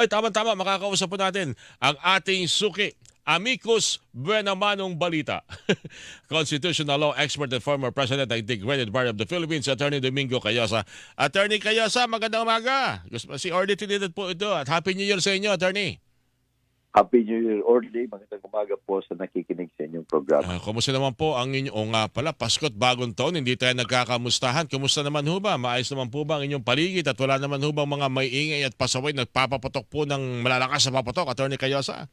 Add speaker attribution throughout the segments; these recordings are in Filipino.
Speaker 1: Ay, tama-tama, makakausap po natin ang ating suki, Amicus Buenamanong Balita. Constitutional law expert and former president ng Integrated Bar of the Philippines, Attorney Domingo Cayosa. Attorney Cayosa, magandang umaga. Gusto si Orly Trinidad po ito at Happy New Year sa inyo, Attorney.
Speaker 2: Happy New Year, Orly. Magandang umaga po sa nakikinig sa inyong programa.
Speaker 1: Ah, kumusta naman po ang inyo? O nga pala, Pasko't bagong taon, hindi tayo nagkakamustahan. Kumusta naman ho ba? Maayos naman po ba ang inyong paligid at wala naman ho ba mga may ingay at pasaway nagpapapatok po ng malalakas na papatok, Attorney Cayosa?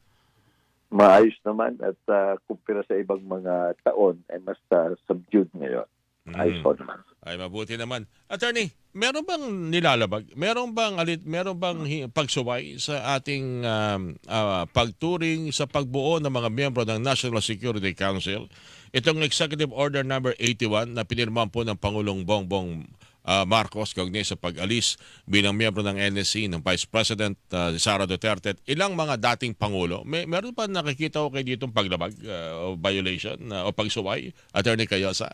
Speaker 2: Maayos naman at uh, kumpira sa ibang mga taon ay mas uh, subdued ngayon. Ayos
Speaker 1: Mm.
Speaker 2: po naman.
Speaker 1: Ay mabuti naman. Attorney, meron bang nilalabag? Meron bang alit meron bang pagsuway sa ating um, ah, pagturing sa pagbuo ng mga miyembro ng National Security Council? Itong Executive Order number 81 na pinirmahan po ng Pangulong Bongbong ah, Marcos kaugnay sa pag-alis bilang miyembro ng NSC ng Vice President ah, Sara Duterte at ilang mga dating pangulo. May meron pa nakikita ko kayo ditong paglabag ah, o violation ah, o pagsuway? Attorney Cayosa?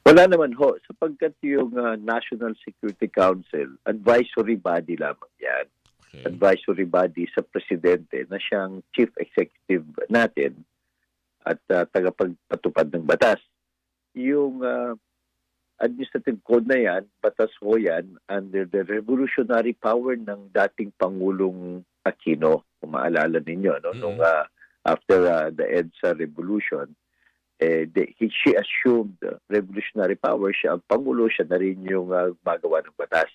Speaker 2: Wala naman ho, sapagkat yung uh, National Security Council, advisory body lamang yan.
Speaker 1: Okay.
Speaker 2: Advisory body sa presidente na siyang chief executive natin at uh, tagapagpatupad ng batas. Yung uh, administrative code na yan, batas ho yan, under the revolutionary power ng dating Pangulong Aquino, kung maalala ninyo, no?
Speaker 1: Mm.
Speaker 2: nung uh, after uh, the EDSA revolution, eh, the, he, she assumed uh, revolutionary power. Siya ang Pangulo, siya na rin yung uh, magawa ng batas.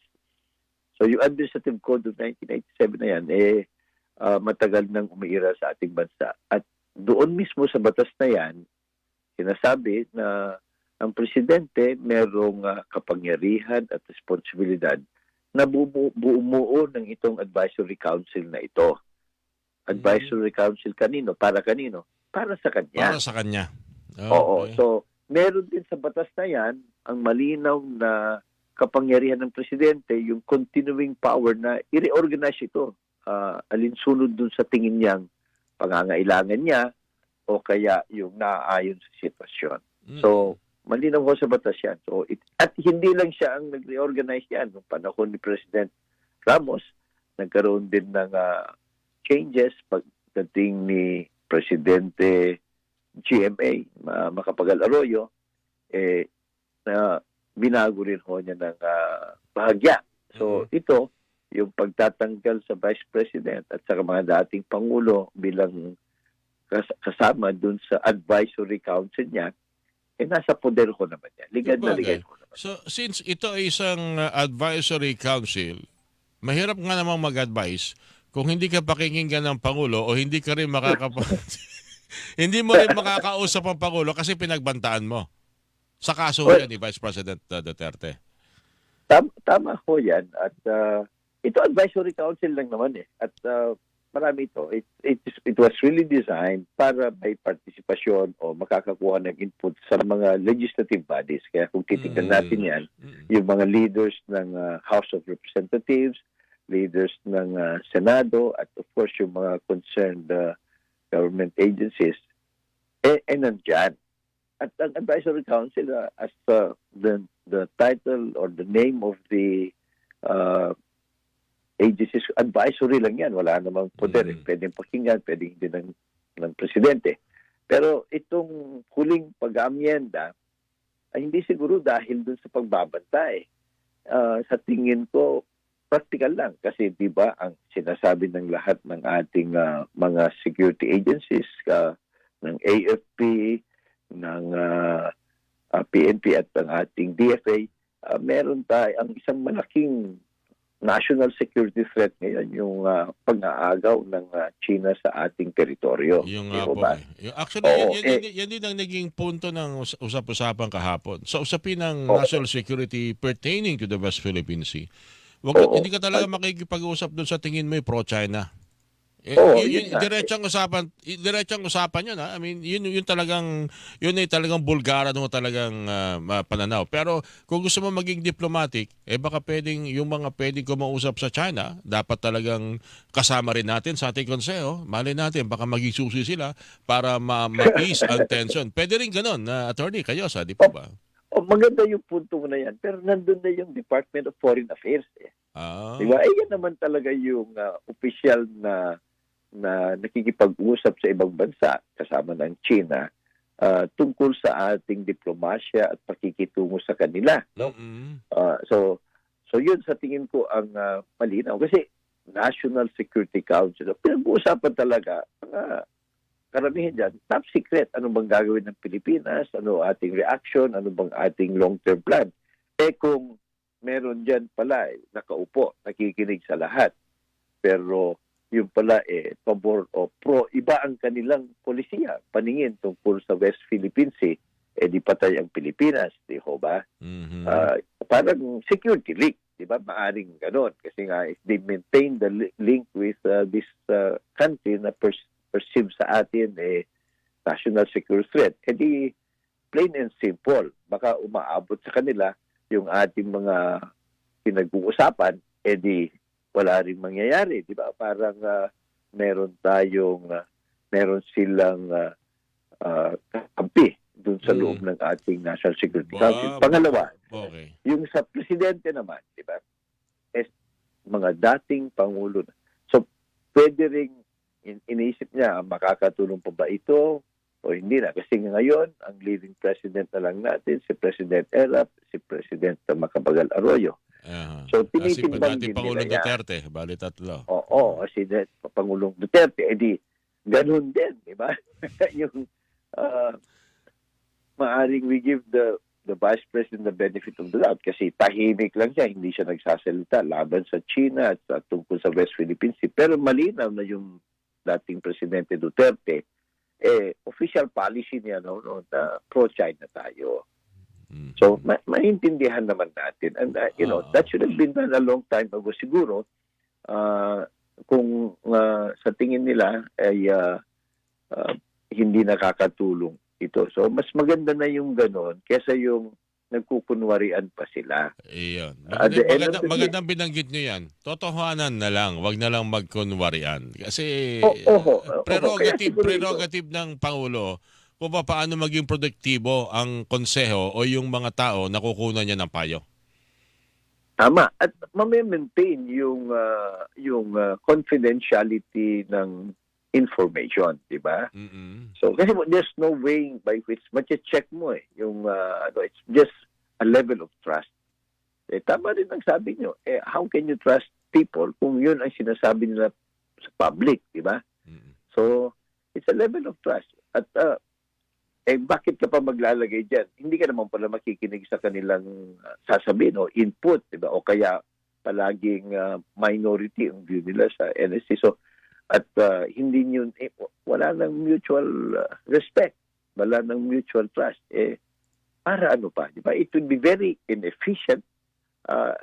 Speaker 2: So yung Administrative Code of 1997 na yan, eh, ah, matagal nang umiira sa ating bansa. At doon mismo sa batas na yan, sinasabi na ang presidente merong ah, kapangyarihan at responsibilidad na bumu- bumuo ng itong advisory council na ito. Advisory council kanino? Para kanino? Para sa kanya.
Speaker 1: Para sa kanya.
Speaker 2: Oo.
Speaker 1: Okay.
Speaker 2: So, meron din sa batas na yan ang malinaw na kapangyarihan ng presidente, yung continuing power na i-reorganize ito. ah, alinsunod dun sa tingin niyang pangangailangan niya o kaya yung naaayon sa sitwasyon.
Speaker 1: Mm.
Speaker 2: So, malinaw ho sa batas yan. So, it, at hindi lang siya ang nag-reorganize yan. Noong panahon ni President Ramos, nagkaroon din ng ah, changes pagdating ni Presidente GMA, ma- Makapagal Arroyo, eh, na binago rin ho niya ng ah, bahagya. So, ito, yung pagtatanggal sa Vice President at sa mga dating Pangulo bilang kas- kasama dun sa advisory council niya, eh nasa poder ko naman yan. Ligad na ligad ko naman.
Speaker 1: So, since ito ay isang uh, advisory council, mahirap nga namang mag-advise kung hindi ka pakinggan ng Pangulo o hindi ka rin makakapa... hindi mo rin makakausap ang Pangulo kasi pinagbantaan mo. Sa kaso
Speaker 2: Well-
Speaker 1: yan ni Vice President uh, Duterte.
Speaker 2: Tama, tama ho yan. At ah, ito advisory council lang naman eh. At ah, marami ito. It, it, it was really designed para may partisipasyon o makakakuha ng input sa mga legislative bodies. Kaya kung titignan
Speaker 1: Mm.
Speaker 2: natin yan,
Speaker 1: Mm.
Speaker 2: yung mga leaders ng ah, House of Representatives, leaders ng ah, Senado, at of course yung mga concerned ah, government agencies, eh, eh nandyan. At ang Advisory Council, ah, as ah, the, the title or the name of the ah, agencies, advisory lang yan. Wala namang poder.
Speaker 1: Mm.
Speaker 2: eh. Pwedeng pakinggan, pwedeng hindi ng, ng presidente. Pero itong huling pag-amienda, ay hindi siguro dahil dun sa pagbabanta eh. Ah, sa tingin ko, practical lang. Kasi di ba ang sinasabi ng lahat ng ating ah, mga security agencies, ah, ng AFP, ng ah, ah, PNP at ng ating DFA, ah, meron tayo ang isang malaking national security threat ngayon, yung ah, pag-aagaw ng ah, China sa ating teritoryo.
Speaker 1: Yung nga
Speaker 2: ba
Speaker 1: po.
Speaker 2: ba?
Speaker 1: eh. Actually,
Speaker 2: Oo,
Speaker 1: yan, yan,
Speaker 2: eh.
Speaker 1: yan, din ang naging punto ng us- usap-usapan kahapon. Sa usapin ng
Speaker 2: Oo.
Speaker 1: national security pertaining to the West Philippine Sea, wag,
Speaker 2: Oo.
Speaker 1: hindi ka talaga makikipag-usap doon sa tingin mo pro-China. Eh,
Speaker 2: Oo,
Speaker 1: yun,
Speaker 2: yun
Speaker 1: yun,
Speaker 2: nga.
Speaker 1: diretsang usapan, diretsang usapan yun ha. I mean, yun yun talagang yun ay talagang bulgaran mo talagang ah, ma- pananaw. Pero kung gusto mo maging diplomatic, eh baka pwedeng yung mga pwedeng kumausap sa China, dapat talagang kasama rin natin sa ating konseho. Mali natin baka maging susi sila para ma- ma-ease ang tension. Pwede rin ganun na attorney kayo sa di po ba?
Speaker 2: Oh, maganda yung punto mo na yan. Pero nandun na yung Department of Foreign Affairs. Eh.
Speaker 1: Ah.
Speaker 2: Di ba? Eh, yan naman talaga yung uh, official na na nakikipag-usap sa ibang bansa kasama ng China ah, tungkol sa ating diplomasya at pakikitungo sa kanila. No?
Speaker 1: Mm-mm.
Speaker 2: Ah, so so yun sa tingin ko ang ah, malinaw kasi National Security Council pinag-uusapan talaga mga karamihan dyan, top secret. Ano bang gagawin ng Pilipinas? Ano ating reaction? Ano bang ating long-term plan? Eh kung meron dyan pala, eh, nakaupo, nakikinig sa lahat. Pero yung pala eh, pabor o pro, iba ang kanilang polisiya, paningin tungkol sa West Philippine Sea, eh di patay ang Pilipinas, di ho ba?
Speaker 1: Mhm.
Speaker 2: Ah, parang security leak, di ba? Maaring ganon. Kasi nga, if they maintain the li- link with uh, this uh, country na pers- perceive sa atin eh, national security threat, eh di plain and simple, baka umaabot sa kanila yung ating mga pinag-uusapan, eh di wala rin mangyayari, di ba? Parang ah, meron tayong, ah, meron silang uh, kampi dun sa
Speaker 1: Mm.
Speaker 2: loob ng ating National Security
Speaker 1: Ba-
Speaker 2: Council. Pangalawa,
Speaker 1: Okay.
Speaker 2: yung sa presidente naman, di ba? Es mga dating pangulo. So, pwede ring in- iniisip niya, makakatulong pa ba ito o hindi na? Kasi ngayon, ang leading president na lang natin, si President Erap, si President Macapagal Arroyo.
Speaker 1: Aha.
Speaker 2: So,
Speaker 1: Kasi
Speaker 2: tinitimbang
Speaker 1: dati
Speaker 2: din
Speaker 1: Pangulong
Speaker 2: nila yan.
Speaker 1: Duterte, bali tatlo.
Speaker 2: Oo, si De- Pangulong Duterte, edi ganun din, di ba? yung ah, maaring we give the the Vice President the benefit of the doubt kasi tahimik lang siya, hindi siya nagsasalita laban sa China at sa tungkol sa West Philippine Sea. Pero malinaw na yung dating Presidente Duterte, eh, official policy niya no, no, na pro-China tayo.
Speaker 1: Mm.
Speaker 2: So, ma- maintindihan naman natin. And, uh, you know,
Speaker 1: Ah.
Speaker 2: that should have been done a long time ago siguro. Uh, kung uh, sa tingin nila ay uh, uh, hindi nakakatulong ito. So, mas maganda na yung ganon kesa yung nagkukunwarian pa sila.
Speaker 1: Iyon. Maganda,
Speaker 2: end
Speaker 1: maganda, magandang binanggit nyo yan. Totohanan na lang. Wag na lang magkunwarian. Kasi
Speaker 2: O- oho, oho.
Speaker 1: prerogative,
Speaker 2: ito-
Speaker 1: prerogative ng Pangulo kung paano maging produktibo ang konseho o yung mga tao na kukunan niya ng payo.
Speaker 2: Tama. At mamaintain yung, uh, yung uh, confidentiality ng information, di ba?
Speaker 1: Mm-mm.
Speaker 2: So, kasi there's no way by which check mo eh. Yung, uh, ano, it's just a level of trust. Eh, tama rin ang sabi nyo. Eh, how can you trust people kung yun ang sinasabi nila sa public, di ba?
Speaker 1: Mm-mm.
Speaker 2: So, it's a level of trust. At, uh, eh, bakit ka pa maglalagay dyan? Hindi ka naman pala makikinig sa kanilang uh, sasabihin o input, di ba? O kaya palaging uh, minority ang view nila sa NSC. So, at uh, hindi yun, eh, wala nang mutual uh, respect, wala nang mutual trust. Eh, para ano pa, di ba? It would be very inefficient. Uh,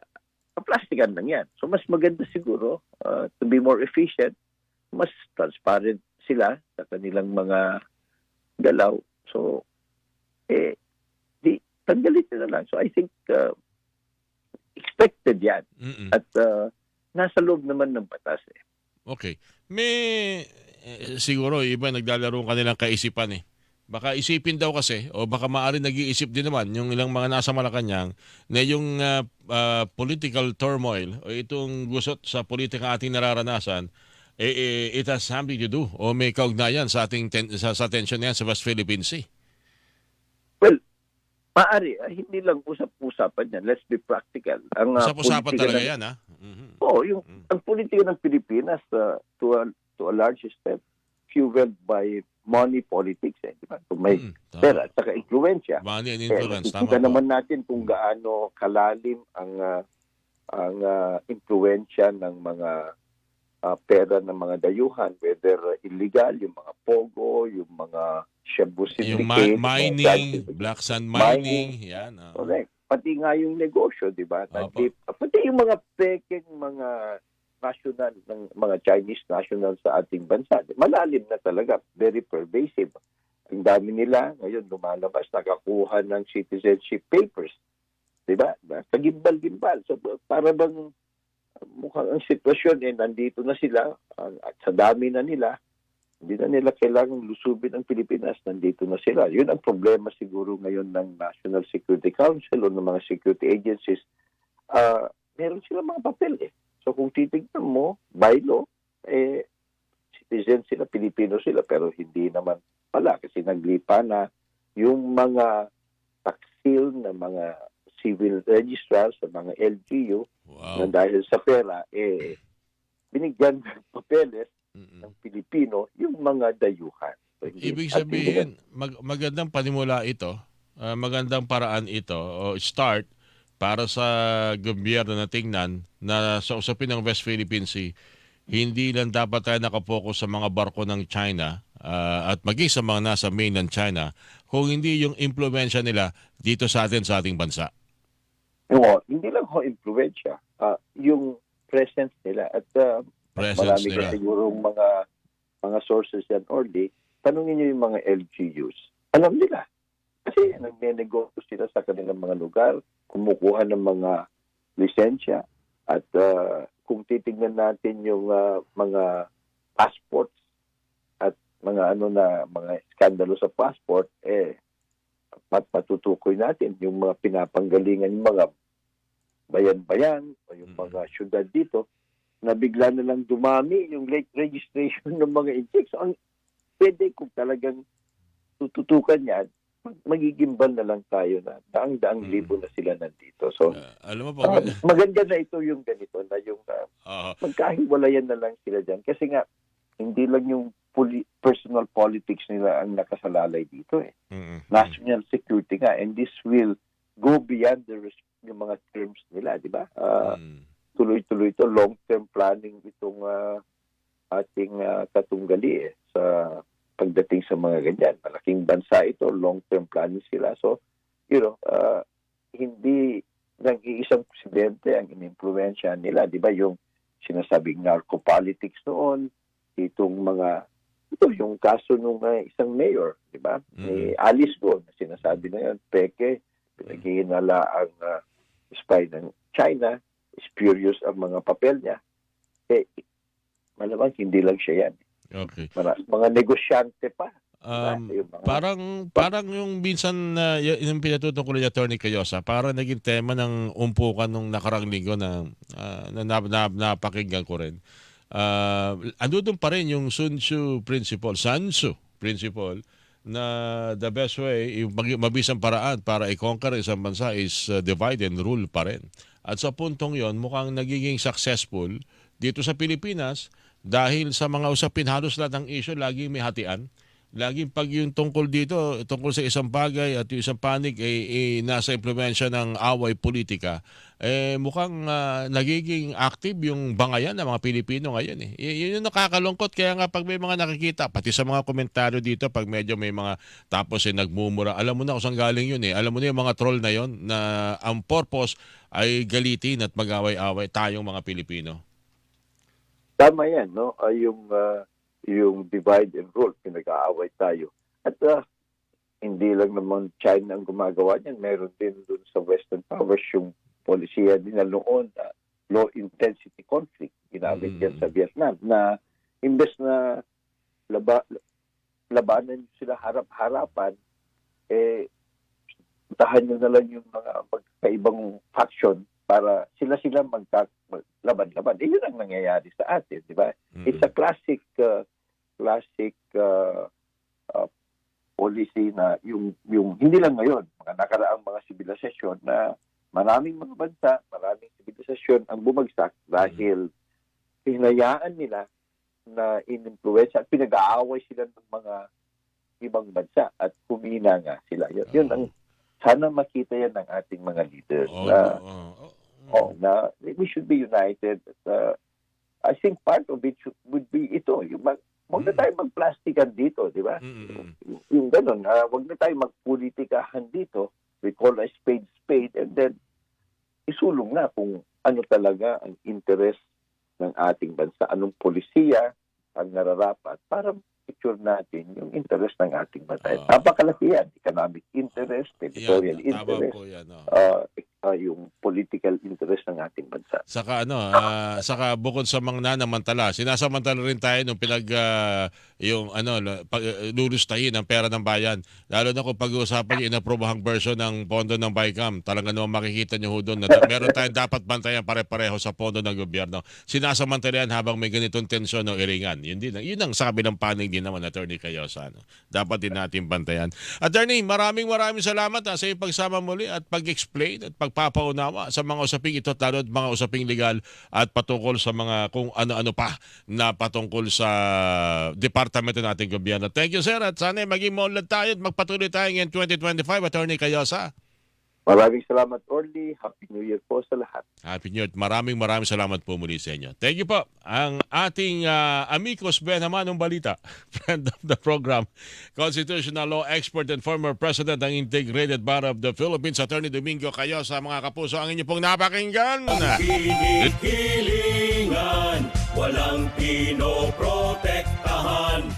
Speaker 2: plastikan lang yan. So, mas maganda siguro uh, to be more efficient, mas transparent sila sa kanilang mga galaw. So, eh, di, tanggalin nila lang. So, I think uh, expected yan.
Speaker 1: Mm-mm.
Speaker 2: At uh, nasa loob naman ng batas eh.
Speaker 1: Okay. May eh, siguro iba naglalaro ang kanilang kaisipan eh. Baka isipin daw kasi o baka maaari nag-iisip din naman yung ilang mga nasa Malacanang na yung ah, ah, political turmoil o itong gusot sa politika ating nararanasan eh, eh, it has something to do o may kaugnayan sa ating ten- sa, sa tension na yan sa West Philippine Sea.
Speaker 2: Maari, ah, hindi lang usap-usapan yan. Let's be practical. Ang
Speaker 1: Usap-usapan talaga
Speaker 2: ng-
Speaker 1: yan ha. Mhm.
Speaker 2: Oo, yung
Speaker 1: Mm.
Speaker 2: ang politika ng Pilipinas uh, to a to a large extent fueled by money politics eh, di ba? Kung may
Speaker 1: Mm,
Speaker 2: pera at saka influensya.
Speaker 1: Money and
Speaker 2: Eh,
Speaker 1: influence.
Speaker 2: nakikita
Speaker 1: Tama po.
Speaker 2: naman natin kung gaano kalalim ang ah, ang ah, impluensya ng mga ah, pera ng mga dayuhan, whether illegal, yung mga pogo, yung mga shabu
Speaker 1: Yung ma-
Speaker 2: syndicate, mga
Speaker 1: mining, black sand
Speaker 2: Mining.
Speaker 1: mining, yan. ah.
Speaker 2: Correct. Pati nga yung negosyo, di ba? Nagtip- Pati yung mga peking mga national ng mga Chinese national sa ating bansa. Malalim na talaga, very pervasive. Ang dami nila ngayon lumalabas, nakakuha ng citizenship papers. Di ba? Sa gimbal-gimbal. So, para bang mukhang ang sitwasyon eh, nandito na sila ang- at sa dami na nila, Hindi na nila kailangang lusubin ang Pilipinas. Nandito na sila. Yun ang problema siguro ngayon ng National Security Council o ng mga security agencies. Ah, meron sila mga papel eh. So kung titignan mo, by law, eh, citizen sila, Pilipino sila, pero hindi naman pala kasi naglipa na yung mga taksil na mga civil registrars sa mga LGU na
Speaker 1: Wow.
Speaker 2: dahil sa pera, eh, binigyan ng papeles
Speaker 1: Mm-mm.
Speaker 2: ng Pilipino yung mga dayuhan. So, hindi-
Speaker 1: Ibig sabihin, mag- magandang panimula ito, ah, magandang paraan ito, o start para sa gobyerno na tingnan na sa usapin ng West Philippine Sea, hindi lang dapat tayo nakapokus sa mga barko ng China ah, at maging sa mga nasa mainland China, kung hindi yung impluensya nila dito sa atin sa ating bansa.
Speaker 2: Oo, hindi lang ho influensya, ah, yung presence nila at ah,
Speaker 1: Presence
Speaker 2: marami
Speaker 1: nila.
Speaker 2: ka sigurong mga mga sources yan orly, tanungin niyo yung mga LGUs. Alam nila. Kasi nagnenegosyo sila sa kanilang mga lugar, kumukuha ng mga lisensya at ah, kung titingnan natin yung ah, mga passports at mga ano na mga skandalo sa passport eh mat matutukoy natin yung mga pinapanggalingan yung mga bayan-bayan o yung
Speaker 1: Mm.
Speaker 2: mga syudad dito na bigla na lang dumami yung late registration ng mga. So, ang pwede kung talagang tututukan yan, mag- magigimbal na lang tayo na daang-daang
Speaker 1: Mm.
Speaker 2: libo na sila nandito. So,
Speaker 1: Ah, alam mo po,
Speaker 2: ah, maganda na ito yung ganito na yung ah,
Speaker 1: ah,
Speaker 2: magkahiwalayan na lang sila dyan. Kasi nga, hindi lang yung poli- personal politics nila ang nakasalalay dito eh.
Speaker 1: mm-mm.
Speaker 2: National security nga. And this will go beyond the res- yung mga terms nila, di ba? Ah,
Speaker 1: Mm.
Speaker 2: Tuloy-tuloy ito, long-term planning itong ah, ating ah, katunggali eh, sa pagdating sa mga ganyan. Malaking bansa ito, long-term planning sila. So, you know, ah, hindi nag-iisang presidente ang inimpluwensya nila. Di ba yung sinasabing narco-politics noon, itong mga, ito yung kaso nung ah, isang mayor, di ba? Ni Alice Go, na sinasabi na yun, peke, pinaghihinala ang ah, spy ng China, spurious ang mga papel niya. Eh, malamang hindi lang siya yan.
Speaker 1: Okay.
Speaker 2: Mga, mga negosyante pa.
Speaker 1: Um,
Speaker 2: Yung mga-
Speaker 1: Parang parang yung minsan na y- yung pinatuto ko ni Attorney Cayosa, parang naging tema ng umpukan nung nakarang linggo na ah, na, na, na napakinggan ko rin. Uh, ando doon pa rin yung Sun Tzu principle, Sun Tzu principle na the best way, yung mabisang paraan para i-conquer isang bansa is uh, divide and rule pa rin. At sa puntong yon mukhang nagiging successful dito sa Pilipinas dahil sa mga usapin halos lahat ng issue laging may hatian. Laging pag yung tungkol dito, tungkol sa isang bagay at yung isang panig ay, ay nasa impluensya ng away politika, eh mukhang ah, nagiging active yung bangayan ng mga Pilipino ngayon eh. Yun yung nakakalungkot kaya nga pag may mga nakikita, pati sa mga komentaryo dito pag medyo may mga tapos eh nagmumura, alam mo na kung saan galing yun eh. Alam mo na yung mga troll na yun na ang purpose ay galitin at mag-away-away tayong mga Pilipino.
Speaker 2: Tama yan, no? Ah, yung, ah, yung divide and rule, pinag-aaway tayo. At ah, hindi lang naman China ang gumagawa niyan. Meron din dun sa Western powers yung polisiya din na noon, ah, low intensity conflict, ginamit
Speaker 1: Mm.
Speaker 2: yan sa Vietnam, na imbes na laba, labanan sila harap-harapan, eh, tahan nyo na lang yung mga magkaibang faction para sila-sila magka, laban-laban. Eh, yun ang nangyayari sa atin, di ba?
Speaker 1: Mm.
Speaker 2: It's a classic uh, classic uh, uh, policy na yung yung hindi lang ngayon, mga nakaraang mga sibilisasyon na maraming mga bansa, maraming sibilisasyon ang bumagsak dahil hinayaan nila na inimpluwensya at pinag-aaway sila ng mga ibang bansa at humina nga sila. Yun, yun ang sana makita yan ng ating mga leaders
Speaker 1: Oo,
Speaker 2: na
Speaker 1: oo, oo.
Speaker 2: oh, na we should be united. Uh, I think part of it should, would be ito. Yung mag, huwag na
Speaker 1: Mm.
Speaker 2: tayo magplastikan dito, di ba?
Speaker 1: Mm, mm, mm.
Speaker 2: Yung ganun, uh, huwag na tayo magpolitikahan dito. We call a spade spade and then isulong na kung ano talaga ang interest ng ating bansa, anong polisiya ang nararapat para picture natin yung interest ng ating bansa.
Speaker 1: Ah.
Speaker 2: Napakalaki yan. Economic interest, territorial
Speaker 1: Yan,
Speaker 2: interest,
Speaker 1: po yan. oh.
Speaker 2: uh, ah, yung political interest ng ating bansa.
Speaker 1: Saka ano, ah, saka bukod sa mga nanamantala, sinasamantala rin tayo nung pinag ah, yung ano, pag, uh, lulustahin ang pera ng bayan. Lalo na kung pag-uusapan yung inaprobahang version ng pondo ng BICAM, talaga naman makikita ho doon na meron tayong dapat bantayan pare-pareho sa pondo ng gobyerno. Sinasamantala yan habang may ganitong tensyon o iringan. Yun din, yun ang sabi ng panig din naman, Attorney Cayosa. Ano? Dapat din natin bantayan. Attorney, maraming maraming salamat ha, sa iyong pagsama muli at pag-explain at pagpapaunawa sa mga usaping ito at mga usaping legal at patungkol sa mga kung ano-ano pa na patungkol sa departamento nating gobyerno. Thank you sir at sana maging maunlad tayo at magpatuloy tayo ngayon 2025 Attorney Cayosa.
Speaker 2: Maraming salamat, Orly. Happy New Year po sa lahat.
Speaker 1: Happy New Year. Maraming maraming salamat po muli sa inyo. Thank you po. Ang ating ah, amicos Ben naman ng balita, friend of the program, constitutional law expert and former president ng Integrated Bar of the Philippines, Attorney Domingo Cayo sa mga kapuso. Ang inyo pong napakinggan.
Speaker 3: Hinihilingan, walang pinoprotektahan.